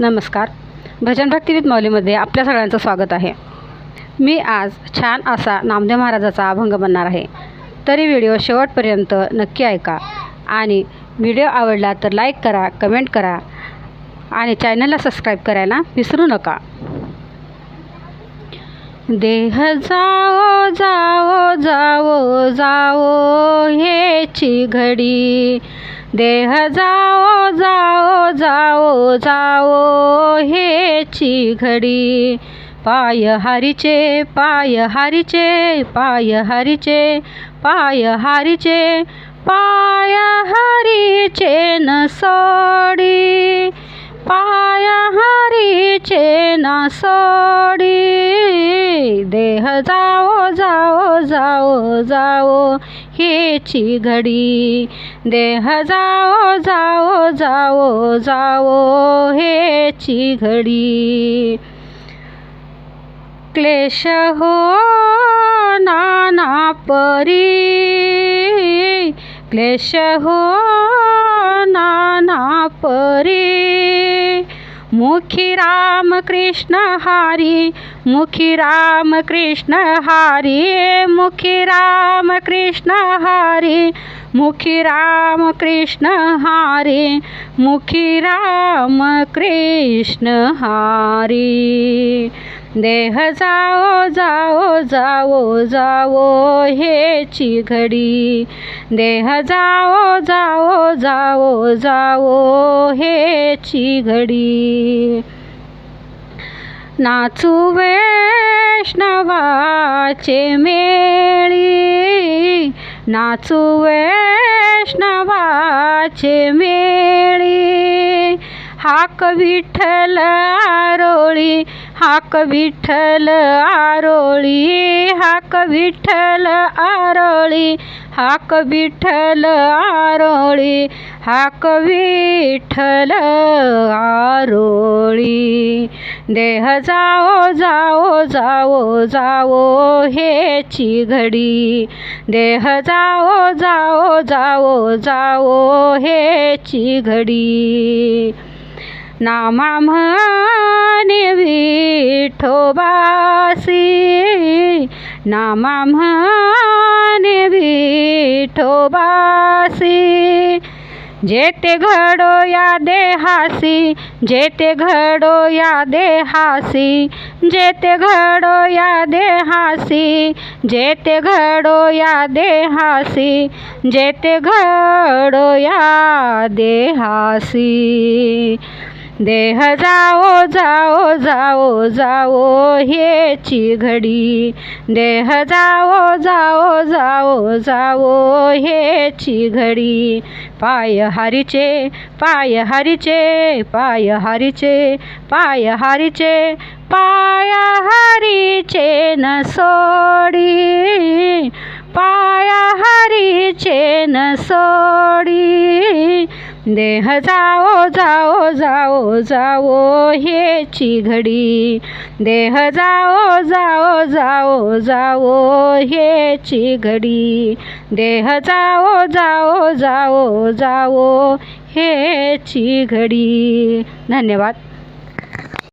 नमस्कार. भजन भक्तिविद मौलीमध्ये माऊलीमध्ये आपल्या सगळ्यांचं स्वागत आहे. मी आज छान असा नामदेव महाराजाचा अभंग बनणार आहे. तरी व्हिडिओ शेवटपर्यंत नक्की ऐका आणि व्हिडिओ आवडला तर लाईक करा कमेंट करा आणि चॅनलला सबस्क्राईब करायला विसरू नका. देह जाओ जाओ जाओ जाओ हेची घडी देह जाओ जाओ जाओ जाओ हेची घडी पाय हरीचे पाय हरीचे पाय हरीचे पाय हरीचे पाय हरीचे न सोडी. पाय हरीचे न सोडी. देह जाओ जाओ जाओ जाओ हेची घडी. देह जाओ जाओ जाओ जाओ हेची घडी. क्लेश हो नाना परी. क्लेश हो नाना परी. मुखी राम कृष्ण हारी मुखी राम कृष्ण हारी मुखी राम कृष्ण हारी मुखी राम कृष्ण हारी मुखी राम कृष्ण हारी। देह जाओ जाओ जाओ जाओ हेची घडी देह जाओ जाओ जाओ जाओ हेची घडी नाचू वैष्णवाचे मेळी. नाचू वैष्णवाचे मेळी. हाक विठ्ठल आरोळी हाक विठ्ठल आरोळी हाक विठ्ठल आरोळी हाक विठ्ठल आरोळी हाक विठ्ठल आरोळी. देह जाओ जाओ जाओ जाओ हेची घडी. देह जाओ जाओ जाओ जाओ हेची घडी. नामा म्हणे विठोबासी. नामा म्हणे विठोबासी. जेते घडो या देहासी जेते घडो या देहासी जेते घडो या देहासी जेते घडो या देहासी जेते घडो या देहासी. देह जाओ जाओ जाओ जाओ हेची घडी. देह जाओ जाओ जाओ जाओ हेची घडी. पाय हरीचे पाय हरीचे पाय हरीचे पाय हरीचे पाय हरीचे न सोडी. पाय हरीचे न सोडी. देह जाओ जाओ जाओ जाओ हेची घडी. देह जाओ जाओ जाओ जाओ हेची घडी. देह जाओ जाओ जाओ जाओ हेची घडी. धन्यवाद.